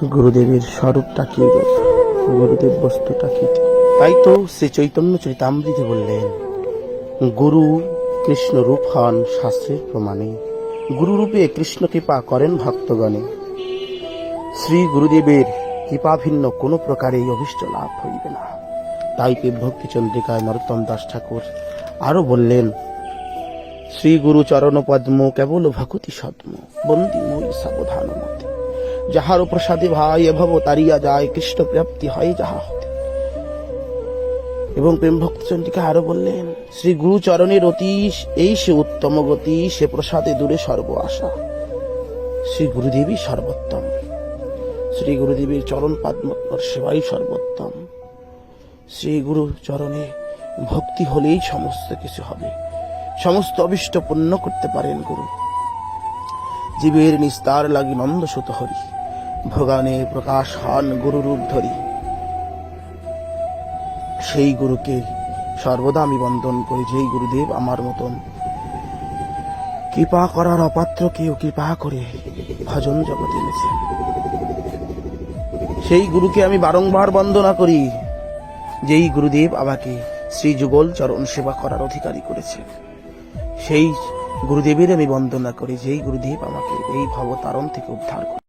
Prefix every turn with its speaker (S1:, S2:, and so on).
S1: গুরুদেবের স্বরূপটা কি রূপ গুরুদেব বস্তুটা কি তাই তো শ্রী চৈতন্য চরিতামৃতে বললেন, গুরু কৃষ্ণ রূপ হন শাস্ত্রের প্রমাণে। গুরুরূপে কৃষ্ণ কৃপা করেন ভক্তগণে। শ্রী গুরুদেবের কৃপা ভিন্ন কোনো প্রকারেই অভিষ্ট লাভ হইবে না। তাই কে ভক্তি চন্দ্রিকায় নরোত্তম দাস ঠাকুর আরও বললেন, শ্রী গুরু চরণ পদ্ম কেবল ভকতি সদ্ম, বন্দি মই সাবধান মতে যাহার প্রসাদে ভাই এভব, তারিয়া যায়, কৃষ্ণ প্রাপ্তি হয় যাহা হতে। এবং প্রেম ভক্তি চন্দ্রিকা আরও বললেন, শ্রী গুরু চরণের অতি এই সে উত্তম গতি, সে প্রসাদে দূরে সর্ব আশা। শ্রী গুরুদেবী সর্বোত্তম। শ্রী গুরুদেবীর চরণ পাদ্মর সেবাই সর্বোত্তম। শ্রী গুরু চরণে ভক্তি হলেই সমস্ত কিছু হবে। সমস্ত অভিষ্ট পূর্ণ করতে পারেন গুরু। জীবের নিস্তার লাগি নন্দ সুত হরি। ভগানে প্রকাশ হন গুরু রূপ ধরি। সেই গুরুকে সর্বদা আমি বন্দন করি, যেই গুরুদেব আমার মতন। কৃপা করার অপাত্র কেউ কৃপা করে ভজন জগতে এনেছেন সেই গুরুকে আমি বারংবার বন্দনা করি, যেই গুরুদেব আমাকে শ্রী যুগল চরণ সেবা করার অধিকারী করেছে। সেই গুরুদেবের আমি বন্দনা করি, যেই গুরুদেব আমাকে এই ভবতারণ থেকে উদ্ধার করে